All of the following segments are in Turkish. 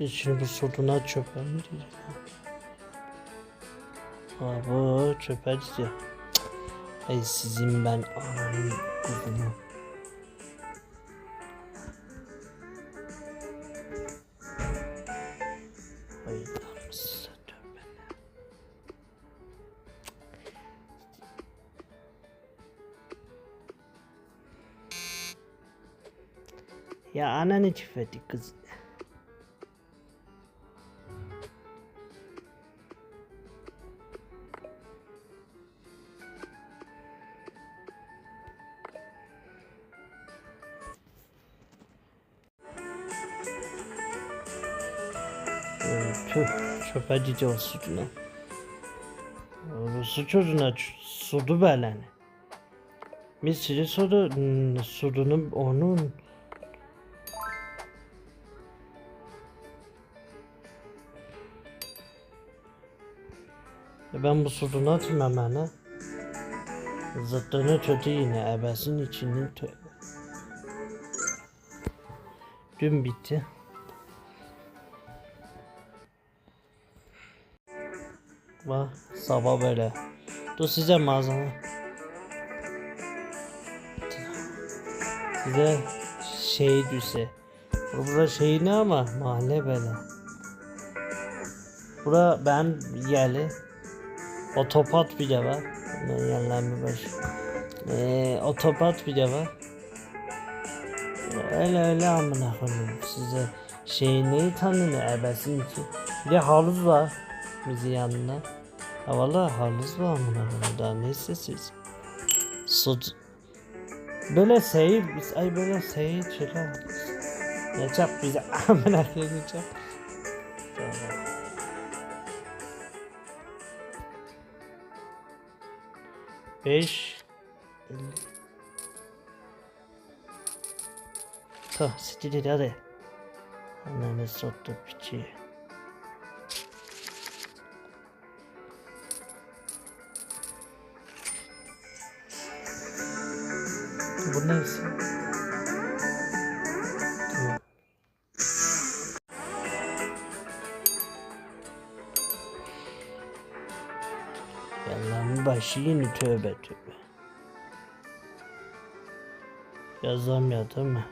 Biz şimdi bu soduna çöpe mi diyeceğiz? Ha bu çöpe diyor. Ay sizin ben ananın tövbe. Ya ananı çifeti kız. Tüh çöpe gidiyor sütüne. Orası çocuğuna sudu beleni. Misiri sudu, hmm, sudunu onun. E Ben bu sudunu atayım hemen ha. Zıttını kötü yine ebesin içinin tö... Dün bitti. Bak sabah böyle. Dur size malzeme. Size şey düşse. Bura şey ne ama mahalle böyle. Bura ben yerli. Otopat bir de var. Yerlenme baş. Ee, otopat bir de var. Öyle öyle amına koyayım size şey neyi tanını ebesin için. Bir de havuz var bizi yanına. Ha valla havuz var koyayım daha neyse siz. Su Böyle seyir biz ay böyle seyir çıkar. Ne çap bize amına koyayım. Tamam. Beş. Tamam siktir hadi. Ananı soktu piçi. Bu neyse. Tamam. Başı yeni tövbe tövbe. Yazamıyor değil mi?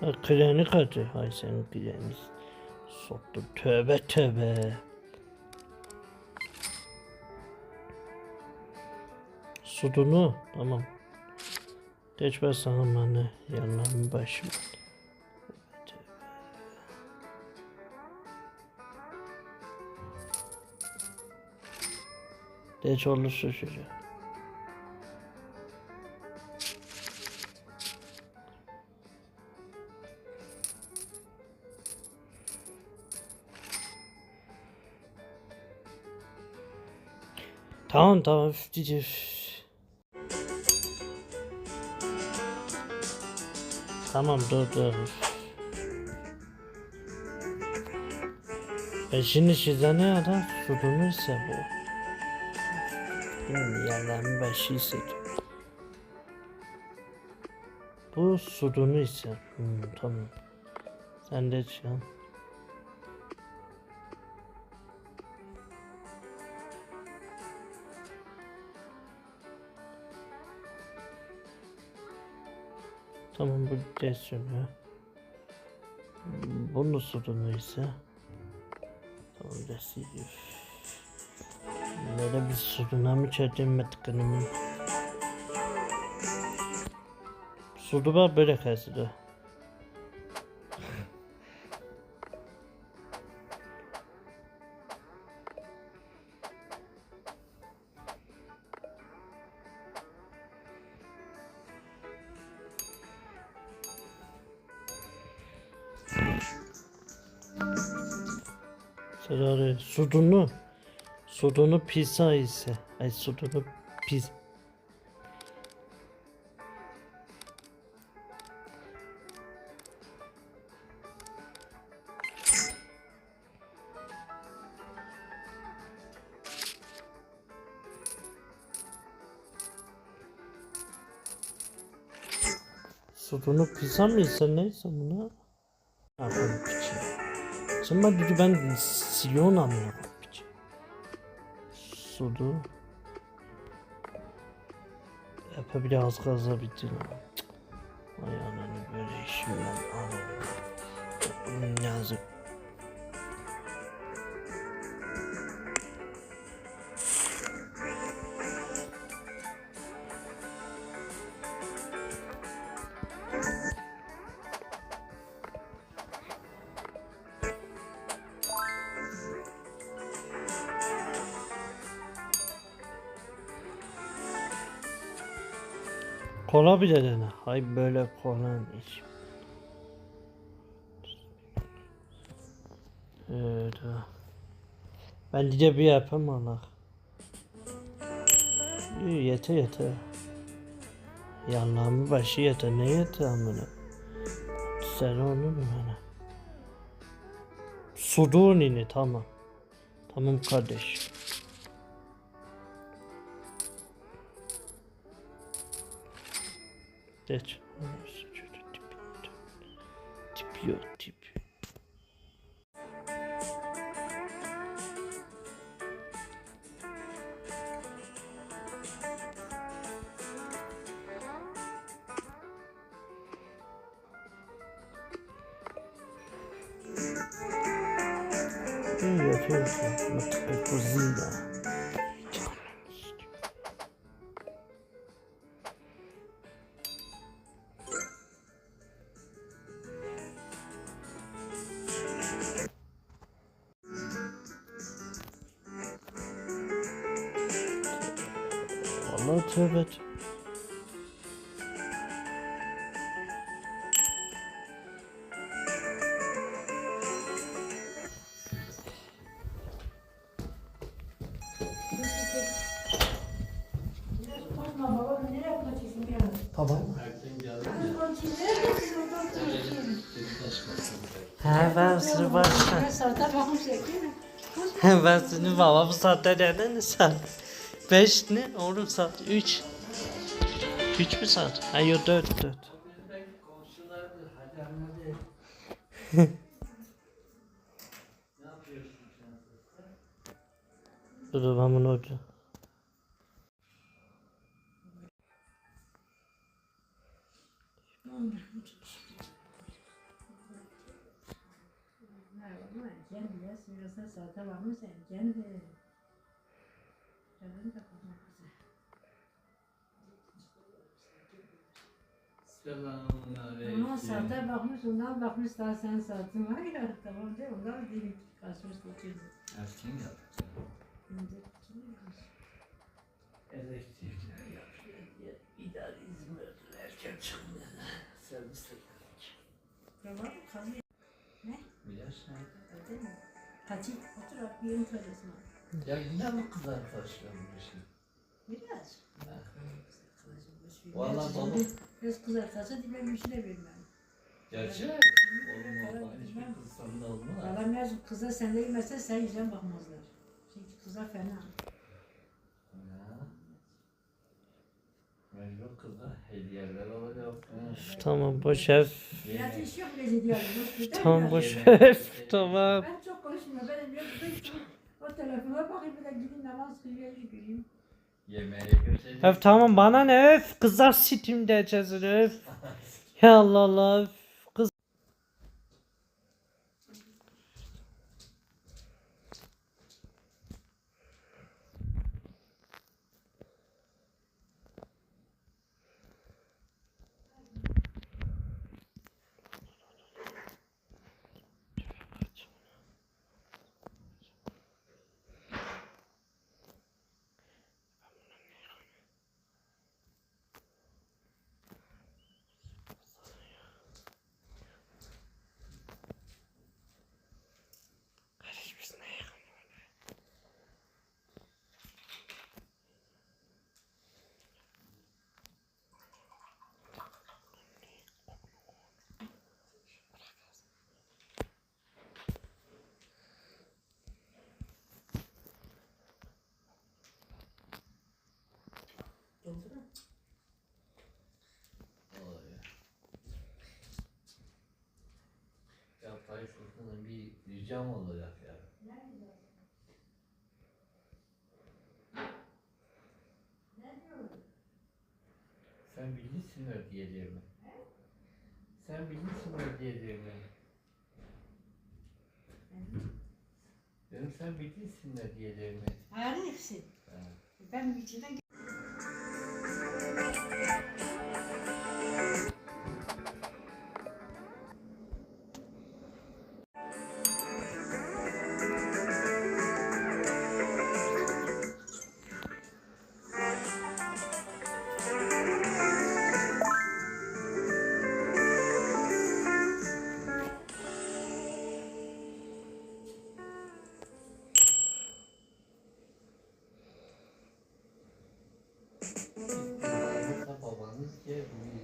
Ha, kreni kaçı. Hay senin kreni. Soktu. Tövbe tövbe. Sudunu. Tamam. Geç ben sana bana yanlarımı başım. Geç olursa çocuğa. Tamam tamam. Tamam dur dur. E şimdi size ne ya da sudunu ise bu. Şimdi yerden başı ise. Bu sudunu ise. Hmm, tamam. Sen de can. Tamam bu geçsin ya. Bunu sudunu ise. Tamam desin. Böyle bir suduna mı çekeceğim tıkanımı? Sudu var böyle kayısı sudunu sudunu pizza ise ay sudunu piz Sudunu pizza mı ise neyse buna? Ha ben piçi. Sen ben Sion amına. Sudu. Epe bile az gaza bitti lan. Vay ananı böyle işim lan. Ananı. Yazık. Kola bile dene. Hay böyle kola iç. Evet. Ben de bir yapayım. İyi, Yeter yeter. Yanlarımı başı yeter. Ne yeter amına? Sen onu mu bana? Sudunini tamam. Tamam kardeş. Geç. Tip yok tip. İyi yapıyorsun. Mutlu kuzuyla. Vallahi ben seni baba bu saatte nereden ne saat? Beş ne? Oğlum saat üç. Üç mü saat? Ha yok dört dört. Dur dur ben bunu orada. Sırasına saate bakmış erken de. Canım da bakmak güzel. Selamun Ama saate bakmış, ondan bakmış daha sen saatin var ya. Tamam de ondan ki kaçmış geçirdi. Erken yaptı. Önce tutulmuş. Elektrikler yapıyor diye idare izin verdiler. Erken çıkmıyor. Serviste geldik. Tamam kazı. Milaş nerede? Değil mi? Kaçı otur bir yerin kocasına. Ya yine mi kızar taşlanmışım? Biraz. Ha. Vallahi Vallahi baba. baba. Biraz kızartasa dibe bir şey de vermem. Gerçek. Oğlum olma. Hiçbir kız sanında olma. Valla biraz kıza sen de yemezsen sen yüzden bakmazlar. Çünkü kıza fena. Ya. Mecbur kıza hediyeler alacağım. Üf, tamam boş ev. İş yok Tamam boş ev. Tamam. Ben çok konuşmuyorum. Ben biraz o telefona bakayım bir de gidin namaz kılıyor. Yemeğe götürecek. Tamam bana ne öf. Kızlar sitim diyeceğiz öf. Ya Allah Allah öf. Kız. Doldurun. Ya Tayyip Sultan'a bir ricam olacak ya. Sen bilirsin ödeyeceğimi. Sen bilirsin ödeyeceğimi. Dedim sen bilirsin ödeyeceğimi. Arifsin. Ben bir este